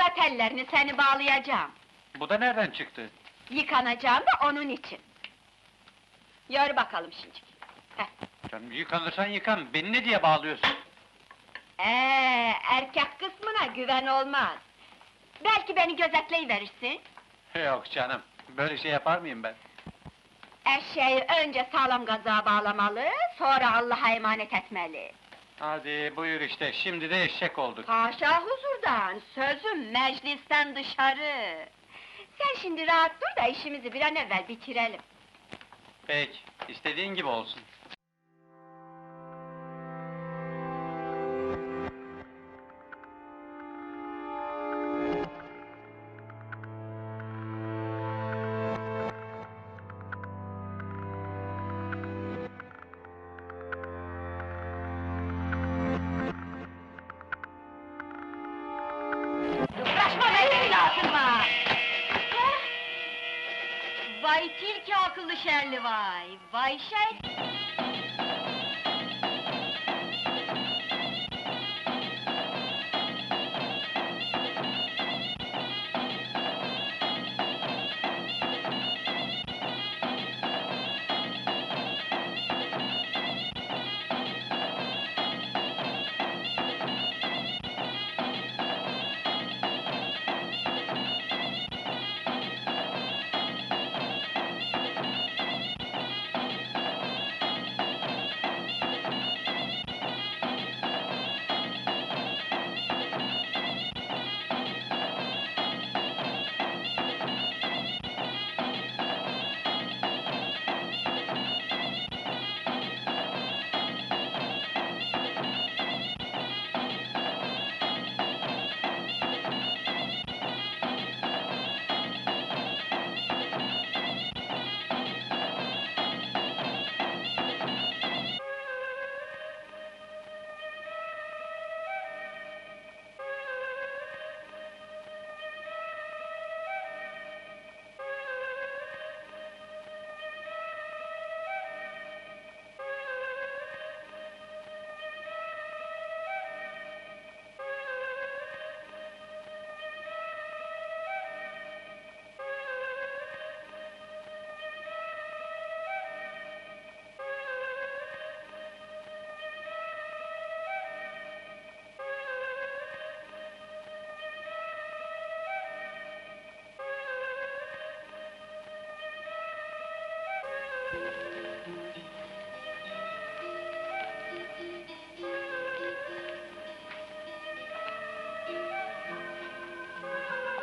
Uzat ellerini, seni bağlayacağım. Bu da nereden çıktı? Yıkanacağım da onun için. Yürü bakalım şimdi. Canım yıkanırsan yıkan, beni ne diye bağlıyorsun? Ee, erkek kısmına güven olmaz. Belki beni gözetleyiverirsin. Yok canım, böyle şey yapar mıyım ben? Eşeği önce sağlam gaza bağlamalı, sonra Allah'a emanet etmeli. Hadi buyur işte, şimdi de eşek olduk. Haşa huzurdan, sözüm meclisten dışarı. Sen şimdi rahat dur da işimizi bir an evvel bitirelim. Peki, istediğin gibi olsun. Vay tilki akıllı şerli vay! Vay şey!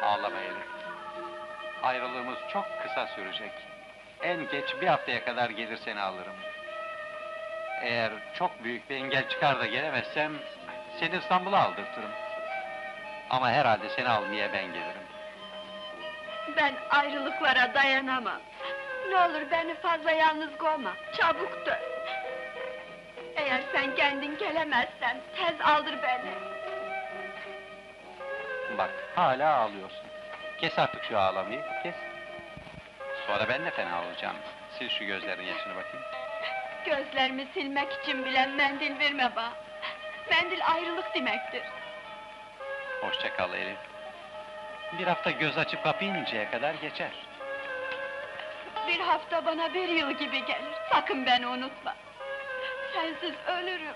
Ağlama Elif. Ayrılığımız çok kısa sürecek. En geç bir haftaya kadar gelir seni alırım. Eğer çok büyük bir engel çıkar da gelemezsem... ...seni İstanbul'a aldırtırım. Ama herhalde seni almaya ben gelirim. Ben ayrılıklara dayanamam. Ne olur beni fazla yalnız koyma, çabuk dön. Eğer sen kendin gelemezsen, tez aldır beni. Bak, hala ağlıyorsun. Kes artık şu ağlamayı, kes. Sonra ben de fena olacağım. Sil şu gözlerin yaşını bakayım. Gözlerimi silmek için bile mendil verme bana. Mendil ayrılık demektir. Hoşça kal Elif. Bir hafta göz açıp kapayıncaya kadar geçer. Bir hafta bana bir yıl gibi gelir, sakın beni unutma. Sensiz ölürüm.